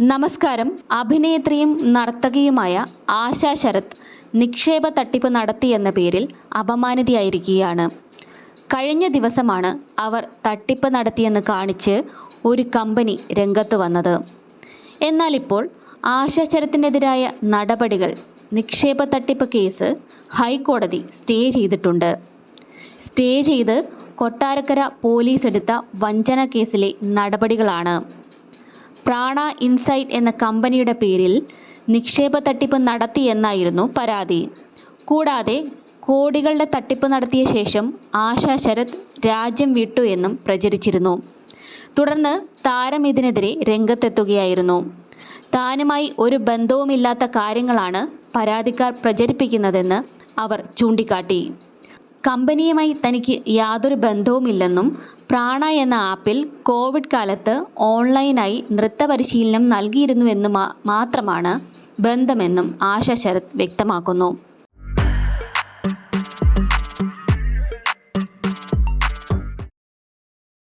നമസ്കാരം. അഭിനേത്രിയും നർത്തകിയുമായ ആശാ ശരത് നിക്ഷേപ തട്ടിപ്പ് നടത്തിയെന്ന പേരിൽ അപമാനിതയായിരിക്കുകയാണ്. കഴിഞ്ഞ ദിവസമാണ് അവർ തട്ടിപ്പ് നടത്തിയെന്ന് കാണിച്ച് ഒരു കമ്പനി രംഗത്ത് വന്നത്. എന്നാൽ ഇപ്പോൾ ആശാ ശരത്തിനെതിരായ നടപടികൾ നിക്ഷേപ തട്ടിപ്പ് കേസ് ഹൈക്കോടതി സ്റ്റേ ചെയ്തിട്ടുണ്ട്. സ്റ്റേ ചെയ്ത് കൊട്ടാരക്കര പോലീസ് എടുത്ത വഞ്ചന കേസിലെ നടപടികളാണ്. പ്രാണ ഇൻസൈറ്റ് എന്ന കമ്പനിയുടെ പേരിൽ നിക്ഷേപ തട്ടിപ്പ് നടത്തിയെന്നായിരുന്നു പരാതി. കൂടാതെ കോടികളുടെ തട്ടിപ്പ് നടത്തിയ ശേഷം ആശാ ശരത് രാജ്യം വിട്ടു എന്നും പ്രചരിച്ചിരുന്നു. തുടർന്ന് താരം ഇതിനെതിരെ രംഗത്തെത്തുകയായിരുന്നു. താനുമായി ഒരു ബന്ധവുമില്ലാത്ത കാര്യങ്ങളാണ് പരാതിക്കാർ പ്രചരിപ്പിക്കുന്നതെന്ന് അവർ ചൂണ്ടിക്കാട്ടി. കമ്പനിയുമായി തനിക്ക് യാതൊരു ബന്ധവുമില്ലെന്നും പ്രാണ എന്ന ആപ്പിൽ കോവിഡ് കാലത്ത് ഓൺലൈനായി നൃത്ത പരിശീലനം നൽകിയിരുന്നുവെന്ന് മാത്രമാണ് ബന്ധമെന്നും ആശ ശരത് വ്യക്തമാക്കുന്നു.